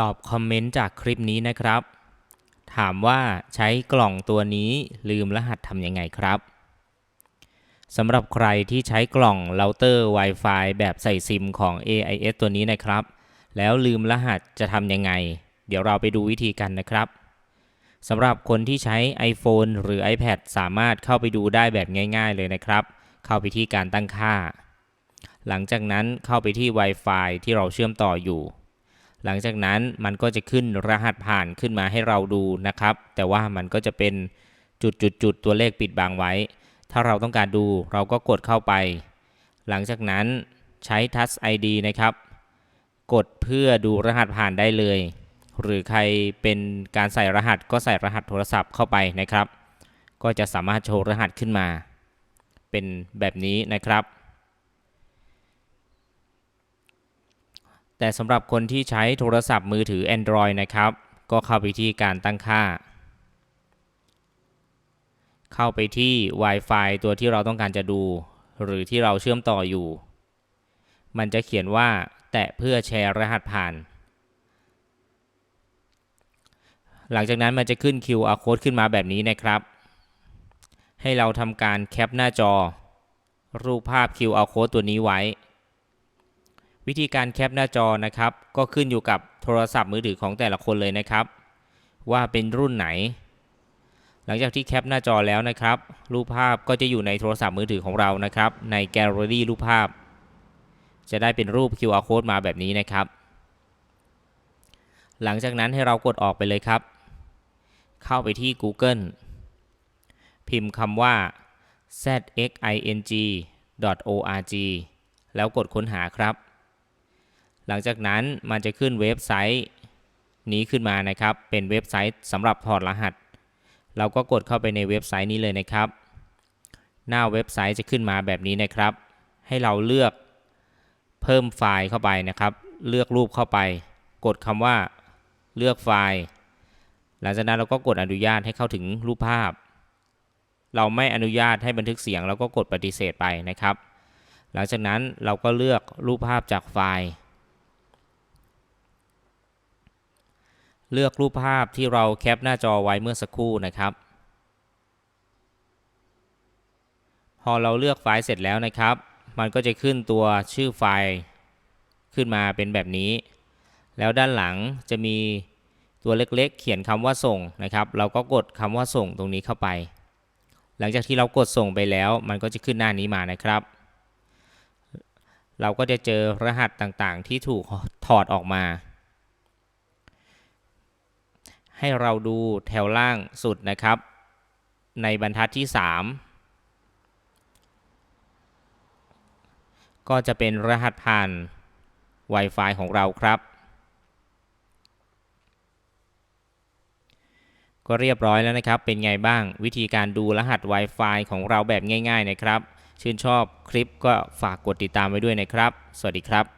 ตอบคอมเมนต์จากคลิปนี้นะครับ ถามว่าใช้กล่องตัวนี้ลืมรหัสทำยังไงครับสำหรับใครที่ใช้กล่องเราเตอร์ Wi-Fi แบบใส่ซิมของ AIS ตัวนี้นะครับ แล้วลืมรหัสจะทำยังไง เดี๋ยวเราไปดูวิธีกันนะครับสำหรับคนที่ใช้ iPhone หรือ iPad สามารถเข้าไปดูได้แบบง่าย ๆ เลยนะครับ เข้าไปที่การตั้งค่า หลังจากนั้นเข้าไปที่ Wi-Fi ที่เราเชื่อมต่ออยู่ หลังจากนั้นมันก็จะขึ้นรหัสผ่านขึ้นมาให้เราดูนะครับ แต่ว่ามันก็จะเป็นจุดๆๆตัวเลขปิดบังไว้ ถ้าเราต้องการดูเราก็กดเข้าไป หลังจากนั้นใช้ Touch ID นะครับ กดเพื่อดูรหัสผ่านได้เลย หรือใครเป็นการใส่รหัสก็ใส่รหัสโทรศัพท์เข้าไปนะครับ ก็จะสามารถโชว์รหัสขึ้นมา เป็นแบบนี้นะครับ แต่สำหรับคนที่ใช้โทรศัพท์มือถือ Android นะครับ ก็เข้าไปที่การตั้งค่า เข้าไปที่ Wi-Fi ตัวที่เราต้องการจะดู หรือที่เราเชื่อมต่ออยู่ มันจะเขียนว่า แตะเพื่อแชร์รหัสผ่าน หลังจากนั้นมันจะขึ้น QR code ขึ้นมาแบบนี้นะครับ ให้เราทำการแคปหน้าจอ รูปภาพ QR code ตัวนี้ไว้ วิธีการแคปหน้าจอนะครับ ก็ขึ้นอยู่กับโทรศัพท์มือถือของแต่ละคนเลยนะครับ ว่าเป็นรุ่นไหน หลังจากที่แคปหน้าจอแล้วนะครับ รูปภาพก็จะอยู่ในโทรศัพท์มือถือของเรานะครับ ในแกลเลอรี่รูปภาพ จะได้เป็นรูป QR code มาแบบนี้นะครับ หลังจากนั้นให้เรากดออกไปเลยครับ เข้าไปที่ Google พิมพ์คำว่า zxing.org แล้วกดค้นหาครับ หลังจากนั้นมันจะขึ้นเว็บไซต์ นี้ขึ้นมานะครับ เป็นเว็บไซต์สำหรับถอดรหัส เราก็กดเข้าไปในเว็บไซต์นี้เลยนะครับ หน้าเว็บไซต์จะขึ้นมาแบบนี้นะครับ ให้เราเลือกเพิ่มไฟล์เข้าไปนะครับ เลือกรูปเข้าไป กดคำว่าเลือกไฟล์ หลังจากนั้นเราก็กดอนุญาตให้เข้าถึงรูปภาพ เราไม่อนุญาตให้บันทึกเสียงเราก็กดปฏิเสธไปนะครับ หลังจากนั้นเราก็เลือกรูปภาพจากไฟล์ เลือกรูปภาพที่เราแคปหน้าจอไว้เมื่อสักครู่นะครับ พอเราเลือกไฟล์เสร็จแล้วนะครับ มันก็จะขึ้นตัวชื่อไฟล์ขึ้นมาเป็นแบบนี้ แล้วด้านหลังจะมีตัวเล็กๆ เขียนคำว่าส่งนะครับ เราก็กดคำว่าส่งตรงนี้เข้าไป หลังจากที่เรากดส่งไปแล้ว มันก็จะขึ้นหน้านี้มานะครับ เราก็จะเจอรหัสต่างๆ ที่ถูกถอดออกมา ให้เราดูแถวล่างสุดนะครับ ในบรรทัดที่ 3 ก็จะเป็นรหัสผ่าน Wi-Fi ของเราครับ ก็เรียบร้อยแล้วนะครับ เป็นไงบ้างวิธีการดูรหัส Wi-Fi ของเราแบบง่าย ๆ นะครับ ชื่นชอบคลิปก็ฝากกดติดตามไว้ด้วยนะครับ สวัสดีครับ